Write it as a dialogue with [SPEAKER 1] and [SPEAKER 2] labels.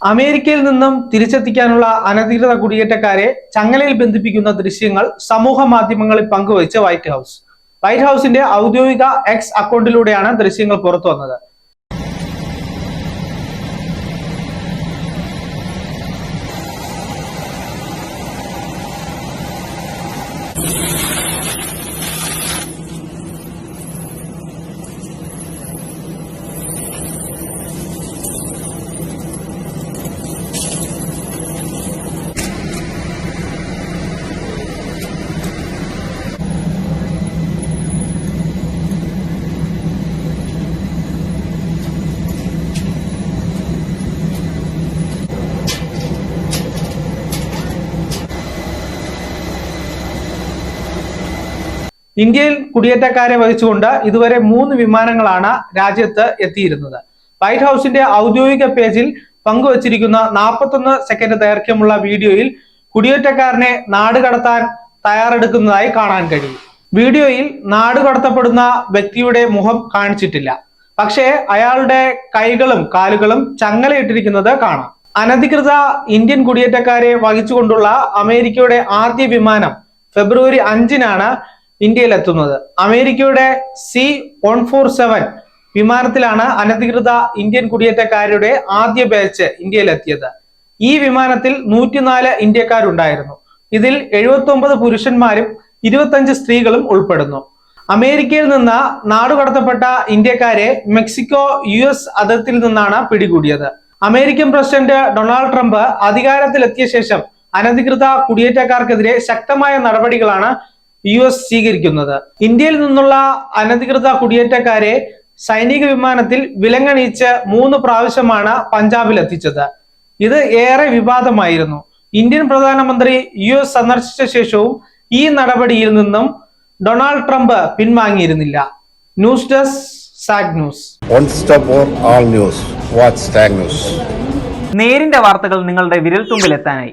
[SPEAKER 1] അമേരിക്കയിൽ നിന്നും തിരിച്ചെത്തിക്കാനുള്ള അനധികൃത കുടിയേറ്റക്കാരെ ചങ്ങലയിൽ ബന്ധിപ്പിക്കുന്ന ദൃശ്യങ്ങൾ സമൂഹ മാധ്യമങ്ങളിൽ പങ്കുവച്ച് വൈറ്റ് ഹൗസ്. വൈറ്റ് ഹൗസിന്റെ ഔദ്യോഗിക എക്സ് അക്കൗണ്ടിലൂടെയാണ് ദൃശ്യങ്ങൾ പുറത്തു വന്നത് ഇന്ത്യയിൽ കുടിയേറ്റക്കാരെ വഹിച്ചുകൊണ്ട് ഇതുവരെ മൂന്ന് വിമാനങ്ങളാണ് രാജ്യത്ത് എത്തിയിരുന്നത്. വൈറ്റ് ഹൗസിന്റെ ഔദ്യോഗിക പേജിൽ പങ്കുവച്ചിരിക്കുന്ന നാൽപ്പത്തൊന്ന് സെക്കൻഡ് ദൈർഘ്യമുള്ള വീഡിയോയിൽ കുടിയേറ്റക്കാരനെ നാട് കടത്താൻ തയ്യാറെടുക്കുന്നതായി കാണാൻ കഴിയും. വീഡിയോയിൽ നാട് കടത്തപ്പെടുന്ന വ്യക്തിയുടെ മുഖം കാണിച്ചിട്ടില്ല. പക്ഷേ അയാളുടെ കൈകളും കാലുകളും ചങ്ങലയിട്ടിരിക്കുന്നത് കാണാം. അനധികൃത ഇന്ത്യൻ കുടിയേറ്റക്കാരെ വഹിച്ചുകൊണ്ടുള്ള അമേരിക്കയുടെ ആദ്യ വിമാനം ഫെബ്രുവരി അഞ്ചിനാണ് ഇന്ത്യയിൽ എത്തുന്നത് അമേരിക്കയുടെ സി വൺ ഫോർ സെവൻ വിമാനത്തിലാണ് അനധികൃത ഇന്ത്യൻ കുടിയേറ്റക്കാരുടെ ആദ്യ ബാച്ച് ഇന്ത്യയിൽ എത്തിയത് ഈ വിമാനത്തിൽ നൂറ്റിനാല് ഇന്ത്യക്കാരുണ്ടായിരുന്നു. ഇതിൽ എഴുപത്തി പുരുഷന്മാരും ഇരുപത്തഞ്ച് സ്ത്രീകളും ഉൾപ്പെടുന്നു. അമേരിക്കയിൽ നിന്ന് നാടുകടത്തപ്പെട്ട ഇന്ത്യക്കാരെ മെക്സിക്കോ യു എസ് അതിർത്തിയിൽ നിന്നാണ് പിടികൂടിയത്. അമേരിക്കൻ പ്രസിഡന്റ് ഡൊണാൾഡ് ട്രംപ് അധികാരത്തിലെത്തിയ ശേഷം അനധികൃത കുടിയേറ്റക്കാർക്കെതിരെ ശക്തമായ നടപടികളാണ് യു എസ് സ്വീകരിക്കുന്നത്. ഇന്ത്യയിൽ നിന്നുള്ള അനധികൃത കുടിയേറ്റക്കാരെ സൈനിക വിമാനത്തിൽ വിലങ്ങണിയിച്ച് മൂന്ന് പ്രാവശ്യമാണ് പഞ്ചാബിൽ എത്തിച്ചത് ഇത് ഏറെ വിവാദമായിരുന്നു. ഇന്ത്യൻ പ്രധാനമന്ത്രി യു എസ് സന്ദർശിച്ച ശേഷവും ഈ നടപടിയിൽ നിന്നും ഡൊണാൾഡ് ട്രംപ് പിൻവാങ്ങിയിരുന്നില്ല. News desk zag news.
[SPEAKER 2] One stop for all news. Watch Tag News.
[SPEAKER 3] നേരിന്റെ വാർത്തകൾ നിങ്ങളുടെ വിരൽത്തുമ്പിൽ എത്താനായി